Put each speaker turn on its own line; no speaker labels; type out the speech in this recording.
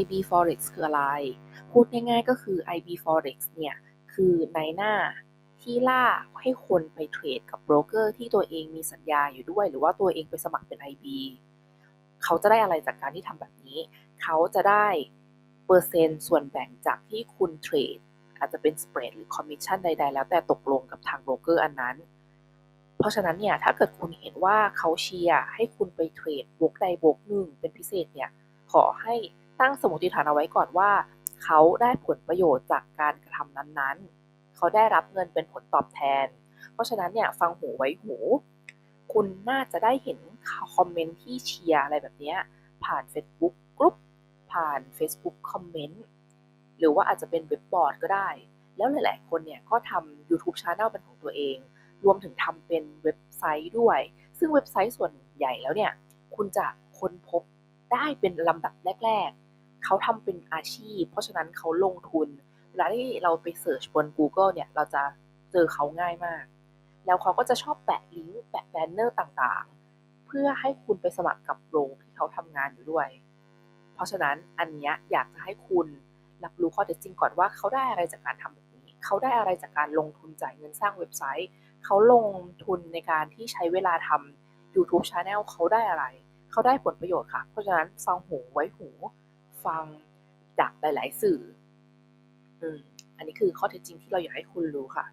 IB Forex คืออะไร พูดง่ายๆก็คือ IB Forex เนี่ย คือในหน้าที่ล่าให้คนไปเทรดกับโบรกเกอร์ที่ตัวเองมีสัญญาอยู่ด้วย หรือว่าตัวเองไปสมัครเป็น IB เขาจะได้อะไรจากการที่ทำแบบนี้ เขาจะได้เปอร์เซ็นต์ส่วนแบ่งจากที่คุณเทรดอาจจะเป็นสเปรดหรือคอมมิชชั่นใดๆ แล้วแต่ตกลงกับทางโบรกเกอร์อันนั้น เพราะฉะนั้นเนี่ยถ้าเกิดคุณเห็นว่าเขาเชียร์ให้คุณไปเทรดบวกใดบวกหนึ่งเป็นพิเศษเนี่ยขอให้ ตั้งสมมติฐานเอาไว้ก่อนว่า เขาได้ผลประโยชน์จากการกระทำนั้นๆ เขาได้รับเงินเป็นผลตอบแทน เพราะฉะนั้นเนี่ยฟังหูไว้หู คุณน่าจะได้เห็นคอมเมนต์ที่เชียร์อะไรแบบนี้ผ่าน Facebook กรุ๊ปผ่าน Facebook คอมเมนต์หรือว่าอาจจะเป็นเว็บบอร์ดก็ได้ แล้วหลาย ๆ คนเนี่ยก็ทำ YouTube Channel เป็นของตัวเอง รวมถึงทำเป็นเว็บไซต์ด้วย ซึ่งเว็บไซต์ส่วนใหญ่แล้วเนี่ย คุณจะค้นพบได้เป็นลำดับแรก ๆ เขาทำเป็นอาชีพ เพราะฉะนั้นเขาลงทุนเวลาที่เราไปเสิร์ชบน Google เนี่ย เราจะเจอเขาง่ายมาก แล้วเขาก็จะชอบแปะลิงก์แปะแบนเนอร์ต่างๆ เพื่อให้คุณไปสมัครกับโรงที่เขาทำงานอยู่ด้วย เพราะฉะนั้นอันเนี้ยอยากจะให้คุณรับรู้ข้อเท็จจริงก่อนว่าเขาได้อะไรจากการทำแบบนี้ เขาได้อะไรจากการลงทุนจ่ายเงินสร้างเว็บไซต์ เขาลงทุนในการที่ใช้เวลาทำ YouTube Channel เขาได้อะไร เขาได้ผลประโยชน์ค่ะ เพราะฉะนั้นฟังหูไว้หู ฟังจากหลาย ๆ สื่อ อืม อันนี้คือข้อเท็จจริงที่เราอยากให้คุณรู้ค่ะ